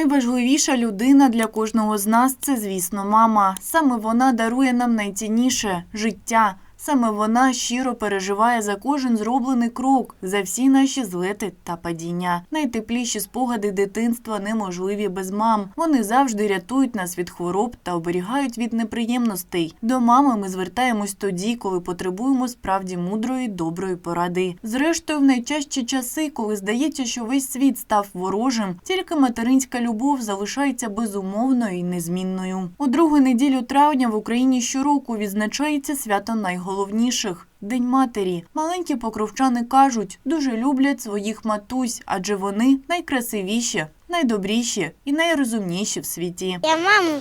Найважливіша людина для кожного з нас це, звісно, мама. Саме вона дарує нам найцінніше життя. Саме вона щиро переживає за кожен зроблений крок, за всі наші злети та падіння. Найтепліші спогади дитинства неможливі без мам. Вони завжди рятують нас від хвороб та оберігають від неприємностей. До мами ми звертаємось тоді, коли потребуємо справді мудрої, доброї поради. Зрештою, в найчастіші часи, коли здається, що весь світ став ворожим, тільки материнська любов залишається безумовною і незмінною. У другу неділю травня в Україні щороку відзначається свято найголовніших День матері. Маленькі покровчани кажуть, дуже люблять своїх матусь, адже вони найкрасивіші, найдобріші і найрозумніші в світі. Я маму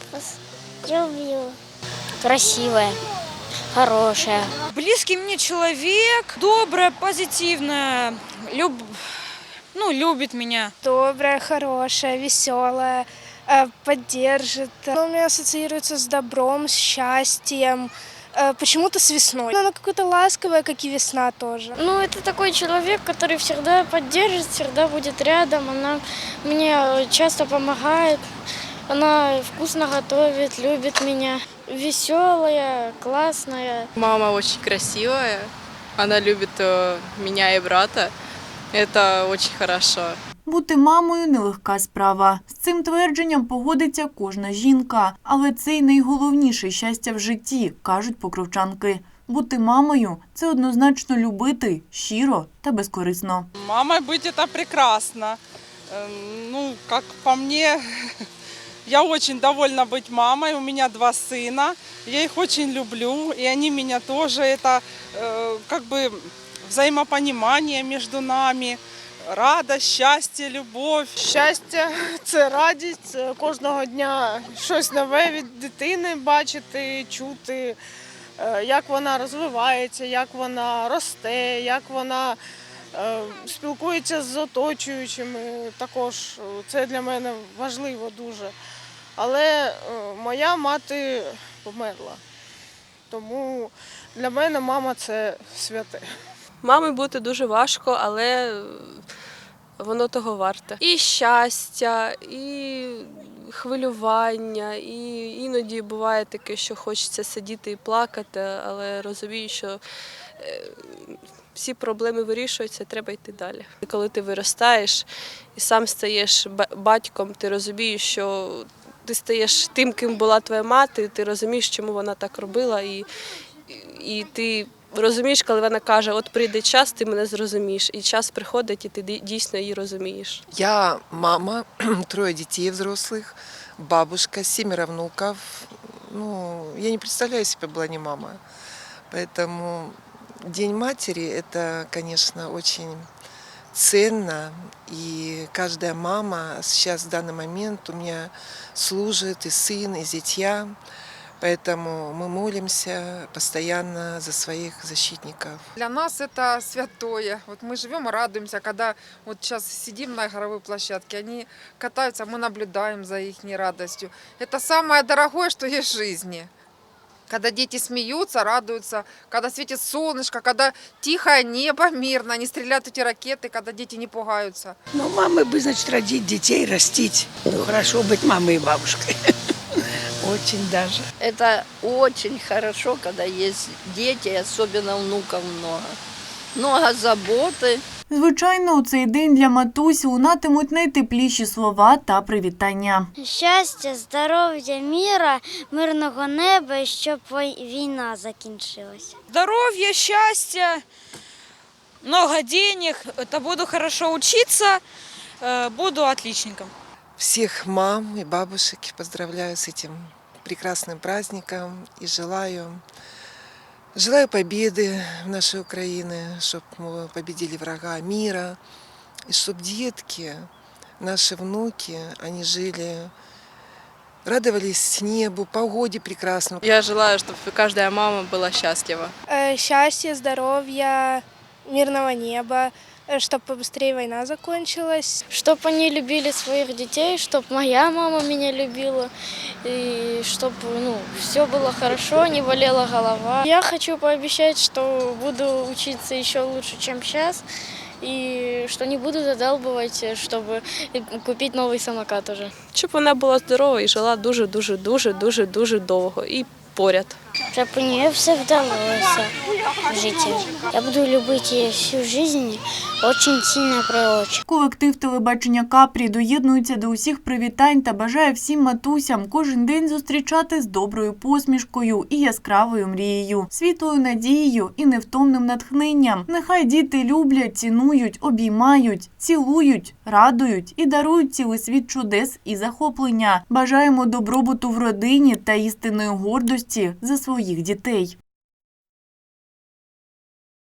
люблю. красивая, хорошая. Близкий мне человек, добрая, позитивная, люб... ну, любит меня. добрая, хорошая, веселая, э, поддержит. Она у меня ассоциируется с добром, с счастьем, почему-то с весной. Она какая-то ласковая, как и весна тоже. Ну, это такой человек, который всегда поддержит, всегда будет рядом. Она мне часто помогает. Она вкусно готовит, любит меня. Веселая, классная. Мама очень красивая, она любит э, меня и брата. Это очень хорошо. Бути мамою нелегка справа. З цим твердженням погодиться кожна жінка. Але це й найголовніше щастя в житті, кажуть покровчанки. Бути мамою це однозначно любити щиро та безкорисно. Мамой быть это прекрасно. Эм, Ну, как по мне, я очень довольна быть мамой. У меня два сына. Я их очень люблю, и они меня тоже. Это э, как бы взаимопонимание между нами, радость, счастье, любовь. Щастя це радість кожного дня щось нове від дитини бачити, чути, е, як вона розвивається, як вона росте, як вона е, спілкується з оточуючими. Також е, це для мене важливо дуже. Але моя мати померла. Тому для мене мама це святе. Мами бути дуже важко, але воно того варте. І щастя, і хвилювання, і іноді буває таке, що хочеться сидіти і плакати, але розумію, що е, всі проблеми вирішуються, треба йти далі. Коли ти виростаєш і сам стаєш батьком, ти розумієш, що ти стаєш тим, ким була твоя мати, ти розумієш, чому вона так робила, і, і ти розумієш, коли вона каже, от прийде час, ти мене зрозумієш. І час приходить, і ти дій- дійсно її розумієш. Я мама, трое детей взрослых, бабушка, семеро внуков. Ну, я не представляю себе была не мама. Поэтому День матери – это, конечно, очень ценно. И каждая мама сейчас в данный момент у меня служит и сын, и зятья. Поэтому мы молимся постоянно за своих защитников. Для нас это святое. Вот мы живем и радуемся, когда вот сейчас сидим на игровой площадке, они катаются, мы наблюдаем за их радостью. Это самое дорогое, что есть в жизни. Когда дети смеются, радуются, когда светит солнышко, когда тихое небо, мирно, не стреляют эти ракеты, когда дети не пугаются. Ну, мамы бы, значит, родить детей, растить. Ну, хорошо быть мамой и бабушкой. Очень даже. Это очень хорошо, когда есть дети, особенно внуков много. Много заботы. Звичайно, у цей день для матусь лунатимуть найтепліші слова та привітання. Щастя, здоров'я, міра, мирного неба і щоб вой- війна закінчилася. Здоровья, счастья, много денег, это буду хорошо учиться, э, буду отличником. Всех мам и бабушек поздравляю с этим прекрасным праздником и желаю, желаю победы в нашей Украины, чтобы мы победили врага мира, и чтобы детки, наши внуки, они жили, радовались небу, погоде прекрасному. Я желаю, чтобы каждая мама была счастлива. Э, Счастья, здоровья, мирного неба, чтобы побыстрее война закончилась. Чтобы они любили своих детей, чтобы моя мама меня любила, и чтобы ну, все было хорошо, не болела голова. Я хочу пообещать, что буду учиться еще лучше, чем сейчас, и что не буду задалбывать, чтобы купить новый самокат уже. Щоб вона була здорова і жила дуже, дуже, дуже, дуже, дуже довго і поряд. Щоб нее все вдалося в житті. Я буду любити всю жизнь, очень сильно приочі. Колектив телебачення Капрі доєднується до усіх привітань та бажає всім матусям кожен день зустрічати з доброю посмішкою і яскравою мрією, світлою надією і невтомним натхненням. Нехай діти люблять, цінують, обіймають, цілують, радують і дарують цілий світ чудес і захоплення. Бажаємо добробуту в родині та істинної гордості своїх дітей.